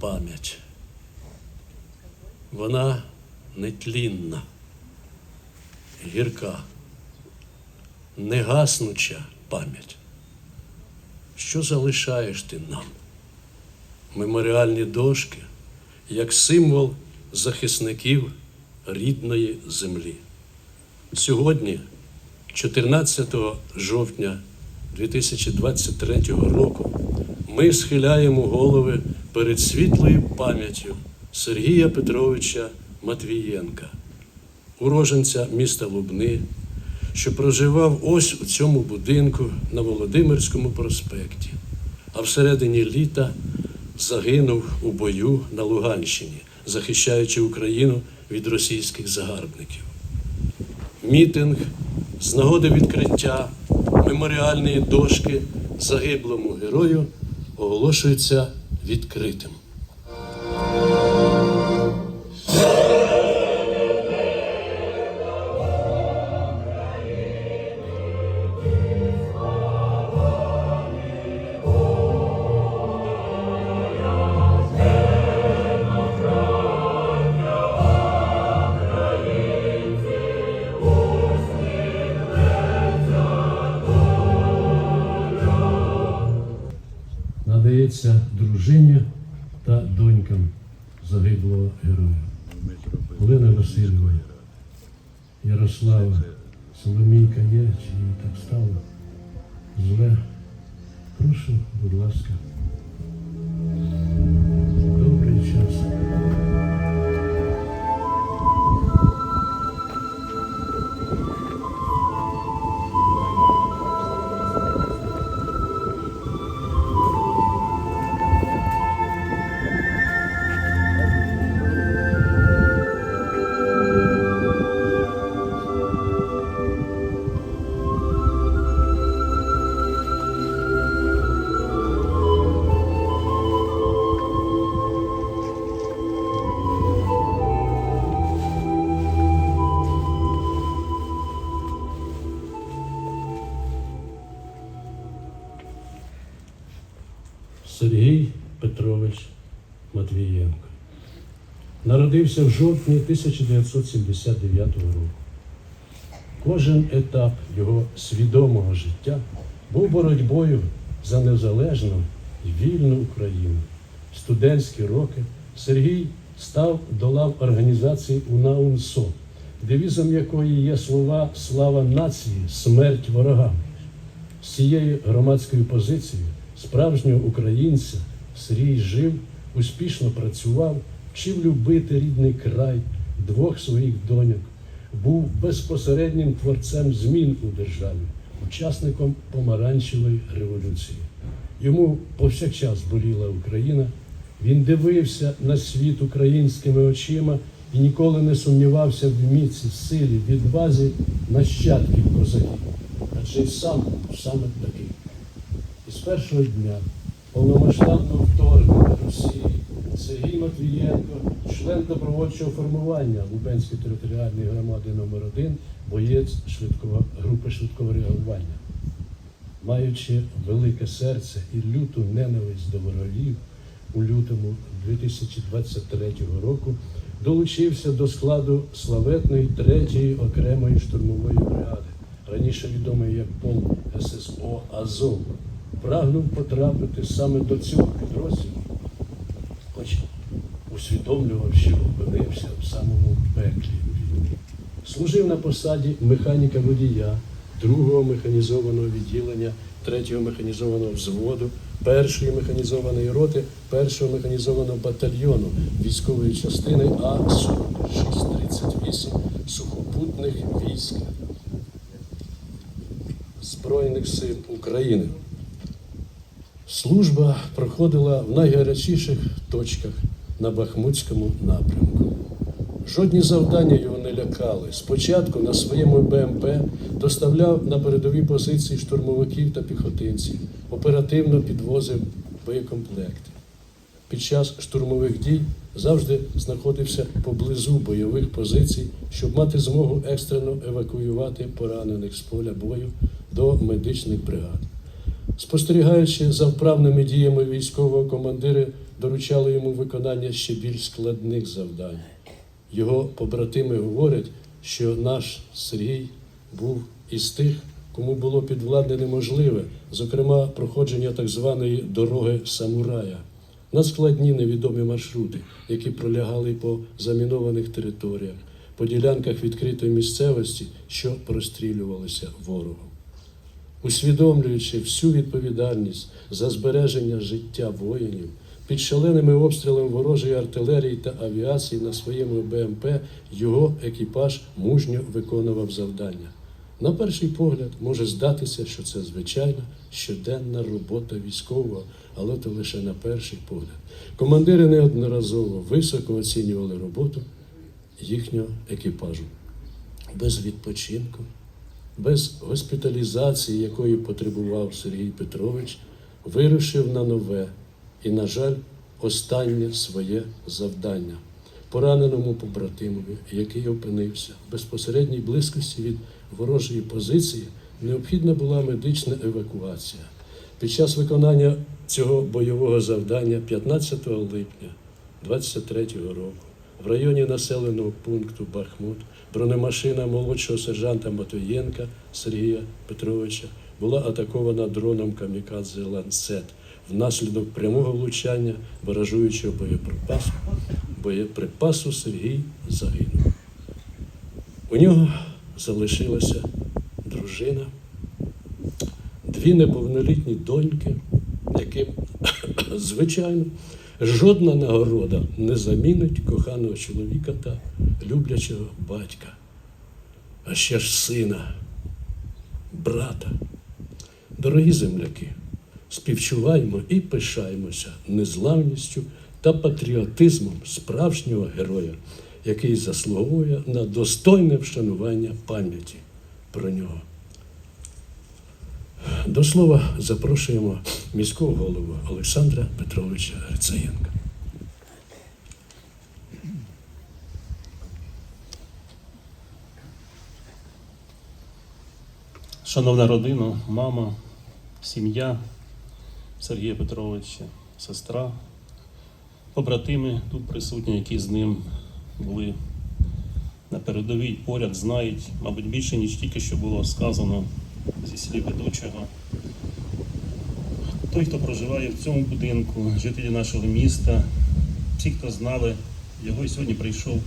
пам'ять. Вона нетлінна, гірка, негаснуча пам'ять. Що залишаєш ти нам? Меморіальні дошки як символ захисників рідної землі. Сьогодні, 14 жовтня 2023 року, ми схиляємо голови перед світлою пам'яттю Сергія Петровича Матвієнка, уроженця міста Лубни, що проживав ось у цьому будинку на Володимирському проспекті, а всередині літа загинув у бою на Луганщині, захищаючи Україну від російських загарбників. Мітинг з нагоди відкриття меморіальної дошки загиблому герою оголошується відкритим. Будь Матвієнко. Народився в жовтні 1979 року. Кожен етап його свідомого життя був боротьбою за незалежну і вільну Україну. Студентські роки Сергій став до лав організації УНАУНСО, девізом якої є слова Слава нації, смерть ворогам. З цією громадською позицією справжнього українця Сергій жив, успішно працював, вчив любити рідний край, двох своїх доньок, був безпосереднім творцем змін у державі, учасником помаранчевої революції. Йому повсякчас боліла Україна. Він дивився на світ українськими очима і ніколи не сумнівався в міці, силі, відвазі нащадків козаків. Адже й сам саме такий. І з першого дня повномасштабного вторгнення Росії Сергій Матвієнко, член добровольчого формування Лубенської територіальної громади номер 1 боєць швидкого, групи швидкого реагування. Маючи велике серце і люту ненависть до ворогів, у лютому 2023 року долучився до складу славетної третьої окремої штурмової бригади, раніше відомої як пол ССО Азов. Прагнув потрапити саме до цього підрозділу, хоч усвідомлював, що опинився в самому пеклі. Служив на посаді механіка водія, другого механізованого відділення, третього механізованого взводу, першої механізованої роти, першого механізованого батальйону військової частини А-4638 сухопутних військ Збройних сил України. Служба проходила в найгарячіших точках на Бахмутському напрямку. Жодні завдання його не лякали. Спочатку на своєму БМП доставляв на передові позиції штурмовиків та піхотинців, оперативно підвозив боєкомплекти. Під час штурмових дій завжди знаходився поблизу бойових позицій, щоб мати змогу екстрено евакуювати поранених з поля бою до медичних бригад. Спостерігаючи за вправними діями військового командири доручали йому виконання ще більш складних завдань. Його побратими говорять, що наш Сергій був із тих, кому було підвладне неможливе, зокрема, проходження так званої дороги самурая на складні невідомі маршрути, які пролягали по замінованих територіях, по ділянках відкритої місцевості, що прострілювалися ворогом. Усвідомлюючи всю відповідальність за збереження життя воїнів, під шаленими обстрілами ворожої артилерії та авіації на своєму БМП його екіпаж мужньо виконував завдання. На перший погляд може здатися, що це звичайна щоденна робота військового, але то лише на перший погляд. Командири неодноразово високо оцінювали роботу їхнього екіпажу без відпочинку, без госпіталізації, якої потребував Сергій Петрович, вирушив на нове і, на жаль, останнє своє завдання пораненому побратимові, який опинився в безпосередній близькості від ворожої позиції, необхідна була медична евакуація. Під час виконання цього бойового завдання 15 липня 23 року в районі населеного пункту Бахмут бронемашина молодшого сержанта Матвієнка Сергія Петровича була атакована дроном камікадзе Ланцет внаслідок прямого влучання баражуючого боєприпасу. Боєприпасу Сергій загинув. У нього залишилася дружина, дві неповнолітні доньки, яким, звичайно, жодна нагорода не замінить коханого чоловіка та люблячого батька, а ще ж сина, брата. Дорогі земляки, співчуваємо і пишаємося незламністю та патріотизмом справжнього героя, який заслуговує на достойне вшанування пам'яті про нього. До слова запрошуємо міського голову Олександра Петровича Грицаєнка. Шановна родина, мама, сім'я Сергія Петровича, сестра, побратими тут присутні, які з ним були на передовій, поряд, знають, мабуть, більше, ніж тільки що було сказано зі слів ведучого. Той, хто проживає в цьому будинку, жителі нашого міста, всі, хто знали, його і сьогодні прийшов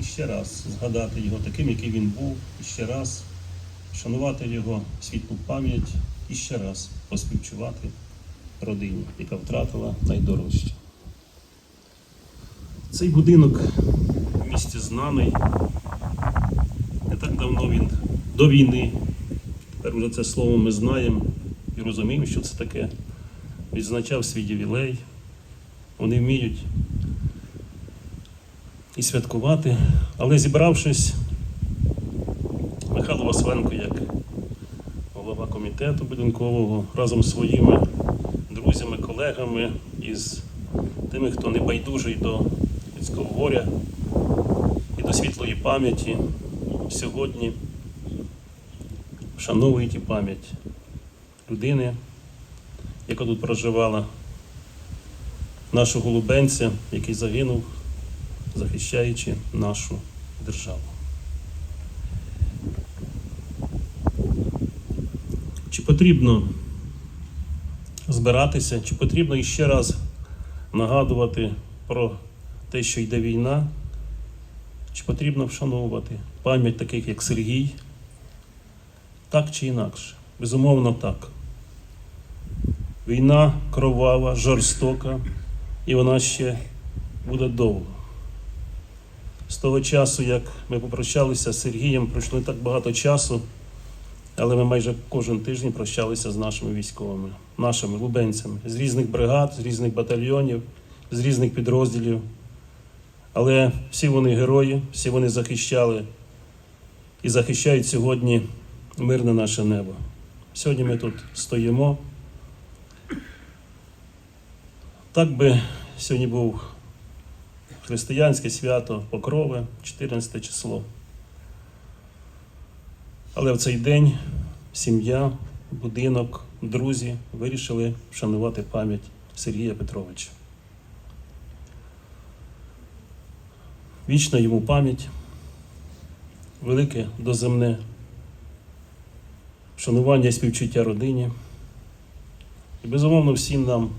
іще раз згадати його таким, який він був, і ще раз шанувати його світлу пам'ять і ще раз поспівчувати родині, яка втратила найдорожче. Цей будинок в місті знаний. Не так давно він до війни. Тепер вже це слово ми знаємо і розуміємо, що це таке. Відзначав свій ювілей. Вони вміють і святкувати, але зібравшись Михайло Василенко як голова комітету будинкового разом з своїми друзями, колегами із тими, хто не байдужий до людського горя і до світлої пам'яті сьогодні вшановують пам'ять людини, яка тут проживала, нашого голубенця, який загинув, захищаючи нашу державу. Чи потрібно збиратися, чи потрібно іще раз нагадувати про те, що йде війна, чи потрібно вшановувати пам'ять таких, як Сергій? Так чи інакше? Безумовно, так. Війна кровава, жорстока, і вона ще буде довго. З того часу, як ми попрощалися з Сергієм, пройшло так багато часу. Але ми майже кожен тиждень прощалися з нашими військовими, нашими лубенцями з різних бригад, з різних батальйонів, з різних підрозділів. Але всі вони герої, всі вони захищали і захищають сьогодні мирне наше небо. Сьогодні ми тут стоїмо. Так би сьогодні був християнське свято Покрове, 14 число. Але в цей день сім'я, будинок, друзі вирішили вшанувати пам'ять Сергія Петровича. Вічна йому пам'ять, велике доземне вшанування і співчуття родині. І безумовно всім нам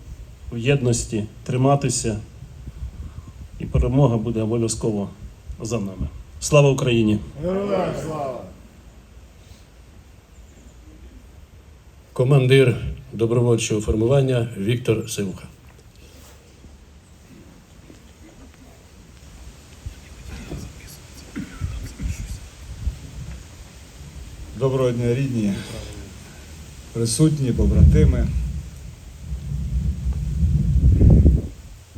в єдності триматися, і перемога буде обов'язково за нами. Слава Україні! Героям слава! Командир добровольчого формування Віктор Сивуха. Доброго дня, рідні, присутні, побратими.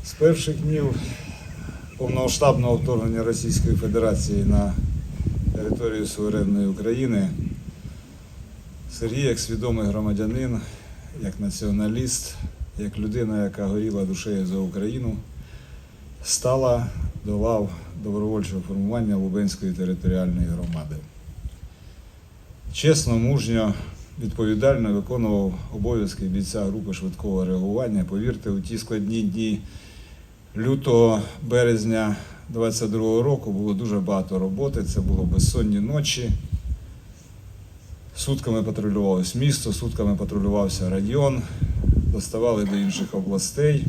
З перших днів повномасштабного вторгнення Російської Федерації на територію суверенної України Сергій, як свідомий громадянин, як націоналіст, як людина, яка горіла душею за Україну, стала до лав добровольчого формування Лубенської територіальної громади. Чесно, мужньо, відповідально виконував обов'язки бійця групи швидкого реагування. Повірте, у ті складні дні лютого березня 22-го року було дуже багато роботи. Це було безсонні ночі. Сутками патрулювалось місто, сутками патрулювався район, доставали до інших областей.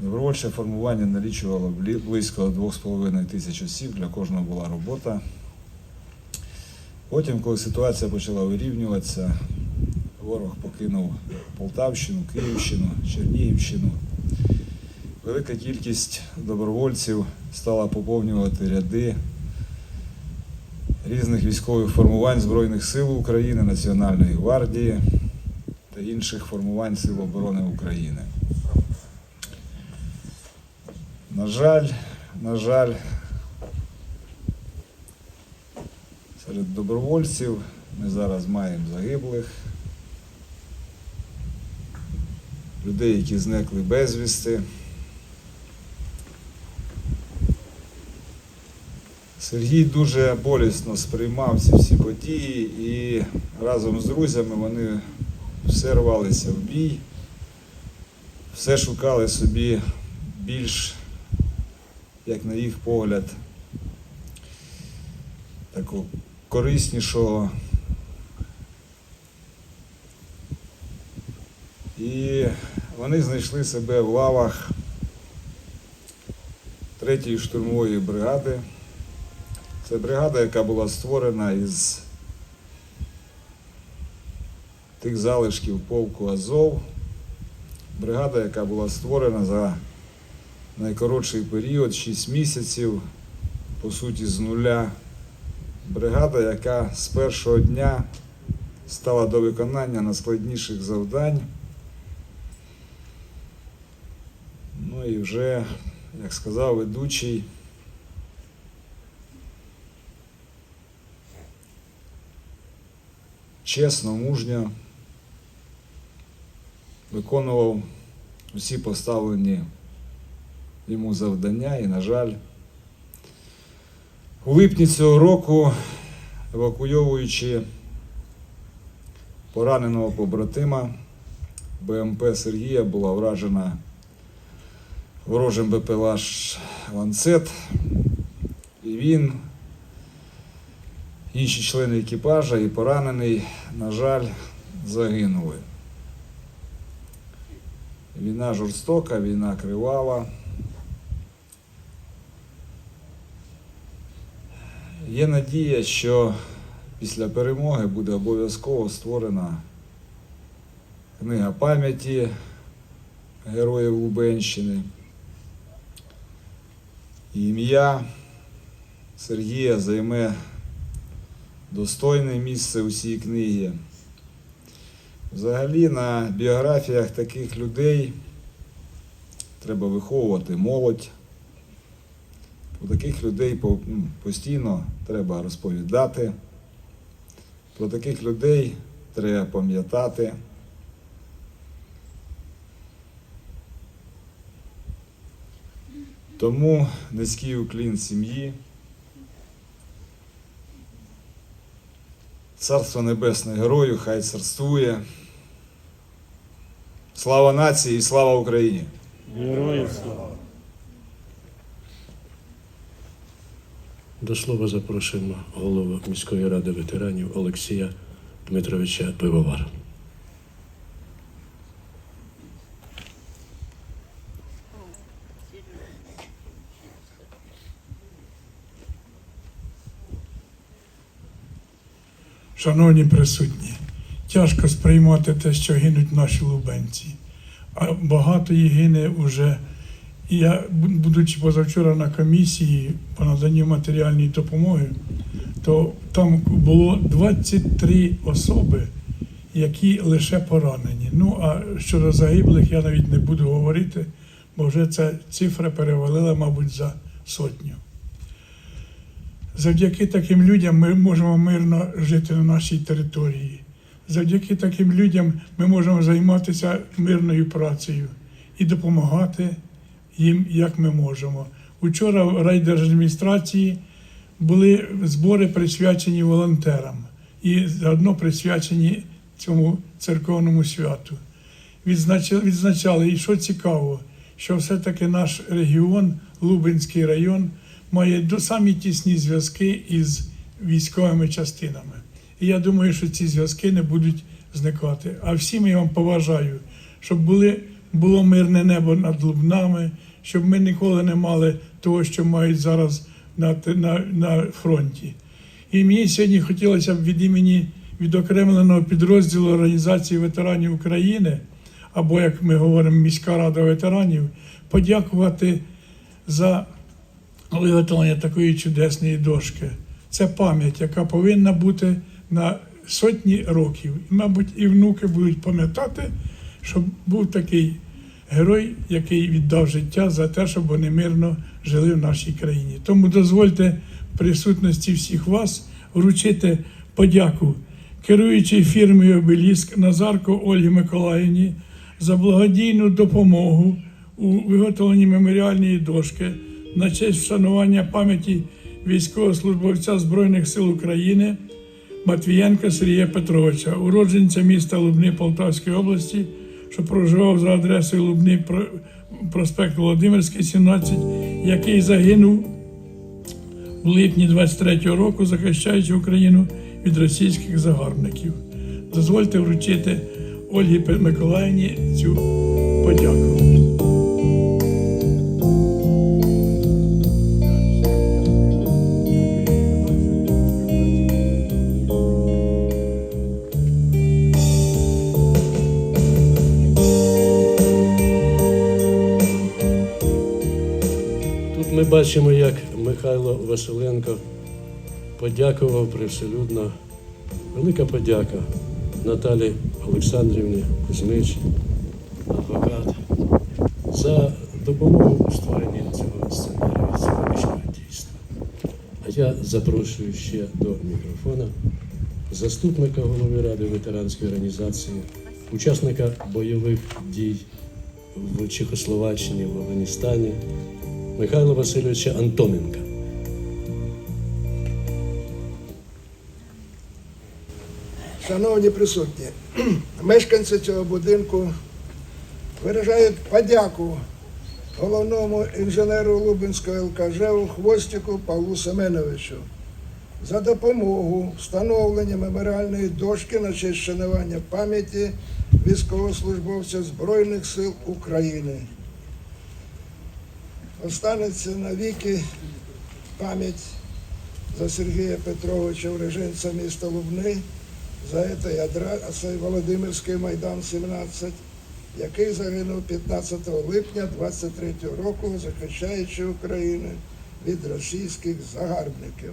Добровольче формування налічувало близько 2,5 тисяч осіб, для кожного була робота. Потім, коли ситуація почала вирівнюватися, ворог покинув Полтавщину, Київщину, Чернігівщину. Велика кількість добровольців стала поповнювати ряди різних військових формувань Збройних сил України, Національної гвардії та інших формувань Сил оборони України. На жаль, на жаль, серед добровольців. Ми зараз маємо загиблих, людей, які зникли безвісти. Сергій дуже болісно сприймав ці всі події і разом з друзями вони все рвалися в бій, все шукали собі більш, як на їх погляд, такого кориснішого. І вони знайшли себе в лавах третьої штурмової бригади. Це бригада, яка була створена із тих залишків полку Азов. Бригада, яка була створена за найкоротший період 6 місяців, по суті, з нуля. Бригада, яка з першого дня стала до виконання найскладніших завдань. Ну і вже, як сказав ведучий, чесно, мужньо виконував усі поставлені йому завдання і, на жаль, у липні цього року, евакуйовуючи пораненого побратима, БМП Сергія була вражена ворожим БПЛА Ланцет, і він, інші члени екіпажа і поранений, на жаль, загинули. Війна жорстока, війна кривава. Є надія, що після перемоги буде обов'язково створена книга пам'яті героїв Лубенщини. Ім'я Сергія займе достойне місце у цій книгі. Взагалі на біографіях таких людей треба виховувати молодь. Про таких людей постійно треба розповідати. Про таких людей треба пам'ятати. Тому низький уклін сім'ї. Царство Небесне герою, хай царствує. Слава нації і слава Україні! Героям слава! До слова запрошуємо голову міської ради ветеранів Олексія Дмитровича Пивовара. Шановні присутні, тяжко сприймати те, що гинуть наші лубенці. А багато їх гине уже. Я, будучи позавчора на комісії по наданню матеріальної допомоги, то там було 23 особи, які лише поранені. Ну а щодо загиблих я навіть не буду говорити, бо вже ця цифра перевалила, мабуть, за сотню. Завдяки таким людям ми можемо мирно жити на нашій території. Завдяки таким людям ми можемо займатися мирною працею і допомагати їм, як ми можемо. Учора в райдержадміністрації були збори присвячені волонтерам і заодно присвячені цьому церковному святу. Відзначали, і що цікаво, що все-таки наш регіон, Лубенський район, має до самі тісні зв'язки із військовими частинами. І я думаю, що ці зв'язки не будуть зникати. А всім я вам поважаю, щоб були, було мирне небо над Лубнами, щоб ми ніколи не мали того, що мають зараз на, на, на фронті. І мені сьогодні хотілося б від імені відокремленого підрозділу Організації ветеранів України, або, як ми говоримо, міська рада ветеранів, подякувати за виготовлення такої чудесної дошки. Це пам'ять, яка повинна бути на сотні років. І, мабуть, і внуки будуть пам'ятати, що був такий герой, який віддав життя за те, щоб вони мирно жили в нашій країні. Тому дозвольте присутності всіх вас вручити подяку керуючій фірмою Обеліск Назарко Ольгі Миколаївні за благодійну допомогу у виготовленні меморіальної дошки на честь вшанування пам'яті військовослужбовця Збройних сил України Матвієнка Сергія Петровича, уродженця міста Лубни Полтавської області, що проживав за адресою Лубни Про- проспект Володимирський, 17, який загинув у липні 23-го року, захищаючи Україну від російських загарбників. Дозвольте вручити Ольгі Миколаївні цю подяку. Бачимо, як Михайло Василенко подякував привселюдно. Велика подяка Наталі Олександрівні Кузьмич, адвокат, за допомогу у створенні цього сценарію, цього вічного дійства. А я запрошую ще до мікрофона заступника голови Ради ветеранської організації, учасника бойових дій в Чехословаччині, в Афганістані Михайла Васильовича Антоненка. Шановні присутні, мешканці цього будинку виражають подяку головному інженеру Лубенського ЛКЖ Хвостику Павлу Семеновичу за допомогу встановлення меморіальної дошки на честь шанування пам'яті військовослужбовців Збройних сил України. Останеться навіки пам'ять за Сергія Петровича, уроженця міста Лубни, за этой адресой Володимирський майдан 17, який загинув 15 липня 23 року, захищаючи Україну від російських загарбників.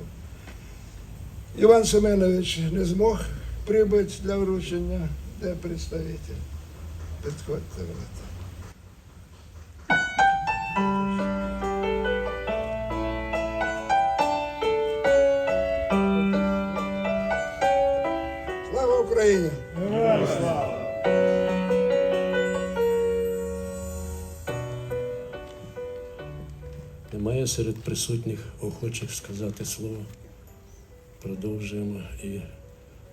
Іван Семенович не змог прибути для вручення. Де представитель? Підходьте, Україні! Немає серед присутніх охочих сказати слово. Продовжуємо і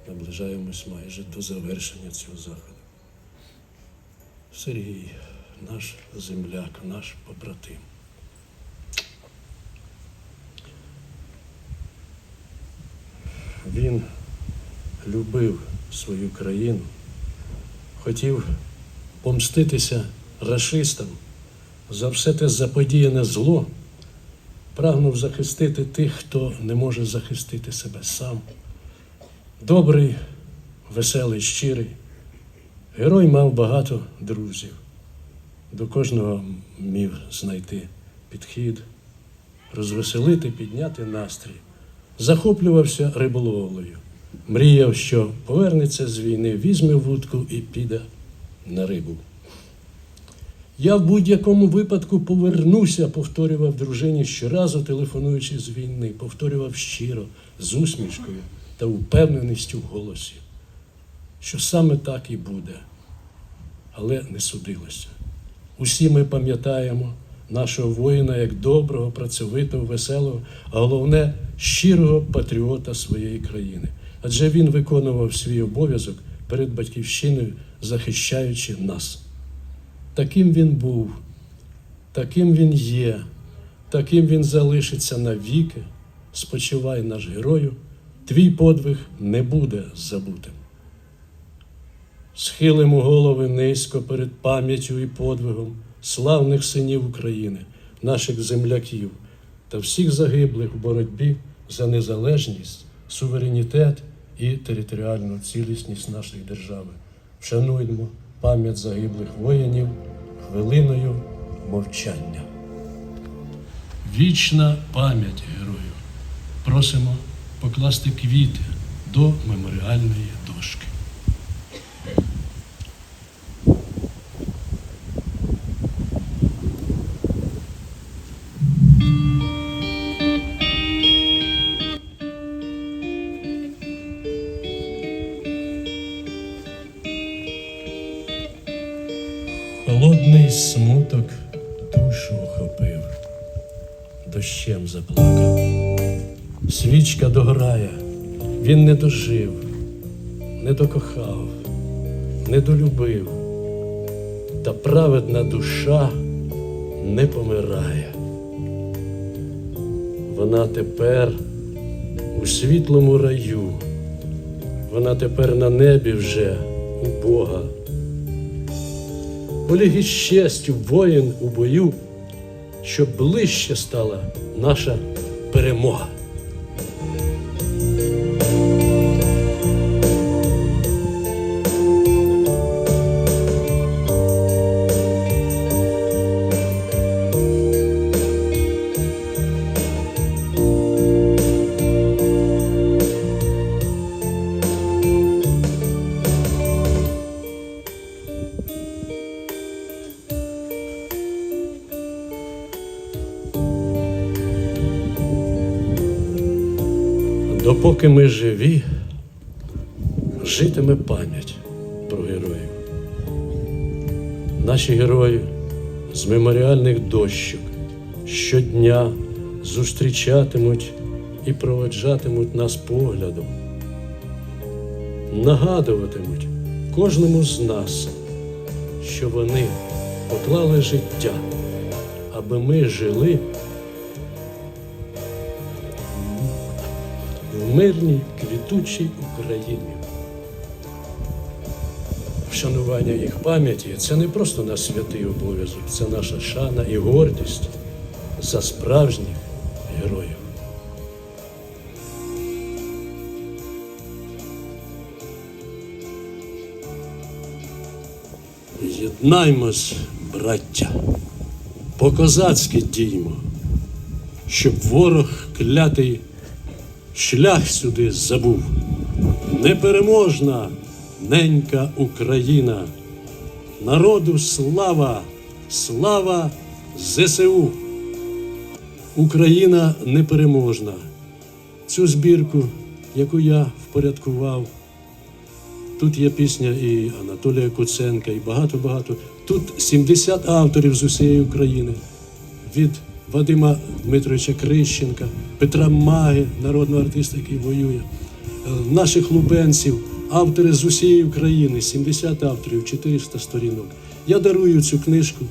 наближаємось майже до завершення цього заходу. Сергій, наш земляк, наш побратим. Він любив свою країну, хотів помститися рашистам за все те заподіяне зло, прагнув захистити тих, хто не може захистити себе сам. Добрий, веселий, щирий. Герой мав багато друзів. До кожного міг знайти підхід, розвеселити, підняти настрій. Захоплювався риболовлею. Мріяв, що повернеться з війни, візьме вудку і піде на рибу. Я в будь-якому випадку повернуся, повторював дружині щоразу, телефонуючи з війни, повторював щиро, з усмішкою та впевненістю в голосі, що саме так і буде, але не судилося. Усі ми пам'ятаємо нашого воїна як доброго, працьовитого, веселого, а головне щирого патріота своєї країни. Адже він виконував свій обов'язок перед батьківщиною, захищаючи нас. Таким він був, таким він є, таким він залишиться навіки. Спочивай наш герою, твій подвиг не буде забутим. Схилимо голови низько перед пам'яттю і подвигом славних синів України, наших земляків та всіх загиблих в боротьбі за незалежність, суверенітет і територіальну цілісність нашої держави. Вшануймо пам'ять загиблих воїнів хвилиною мовчання. Вічна пам'ять герою. Просимо покласти квіти до меморіальної Холодний смуток душу охопив, дощем заплакав. Свічка догорає, він не дожив, не докохав, не долюбив, та праведна душа не помирає. Вона тепер у світлому раю, вона тепер на небі вже у Бога. Поліг щастю, воїн у бою, щоб ближче стала наша перемога. Допоки ми живі, житиме пам'ять про героїв. Наші герої з меморіальних дощок щодня зустрічатимуть і проведжатимуть нас поглядом, нагадуватимуть кожному з нас, що вони поклали життя, аби ми жили. В мирній квітучій Україні. Вшанування їх пам'яті це не просто наш святий обов'язок, це наша шана і гордість за справжніх героїв. Єднаймось, браття, по-козацьки діймо, щоб ворог клятий шлях сюди забув. Непереможна ненька Україна, народу слава, слава ЗСУ. Україна непереможна. Цю збірку, яку я впорядкував, тут є пісня і Анатолія Куценка, і багато-багато. Тут 70 авторів з усієї України. Від Вадима Дмитровича Крищенка, Петра Маги, народного артиста, який воює, е, наших лубенців, автори з усієї України, 70 авторів, 400 сторінок. Я дарую цю книжку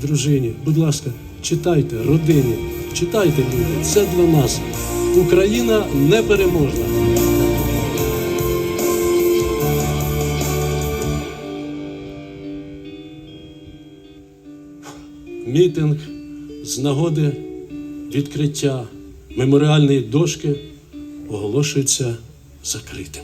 дружині. Будь ласка, читайте, родині, читайте люди. Це для нас. Україна непереможна. Мітинг з нагоди відкриття меморіальної дошки оголошується закритим.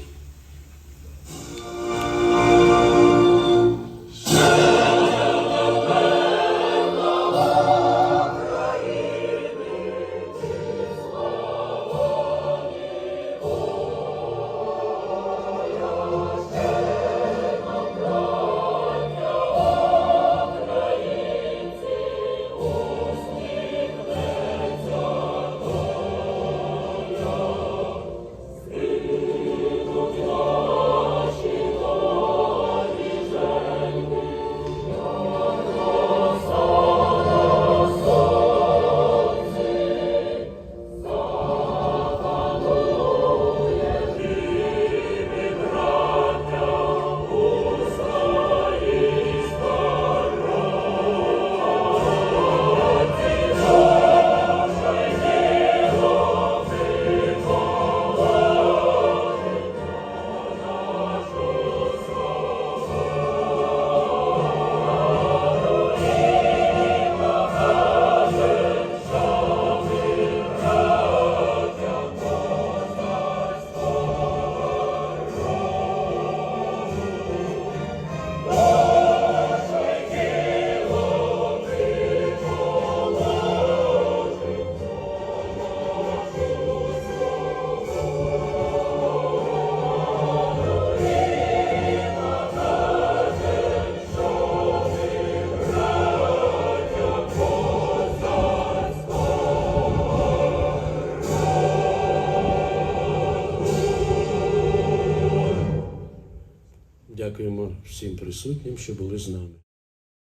Присутнім, що були з нами.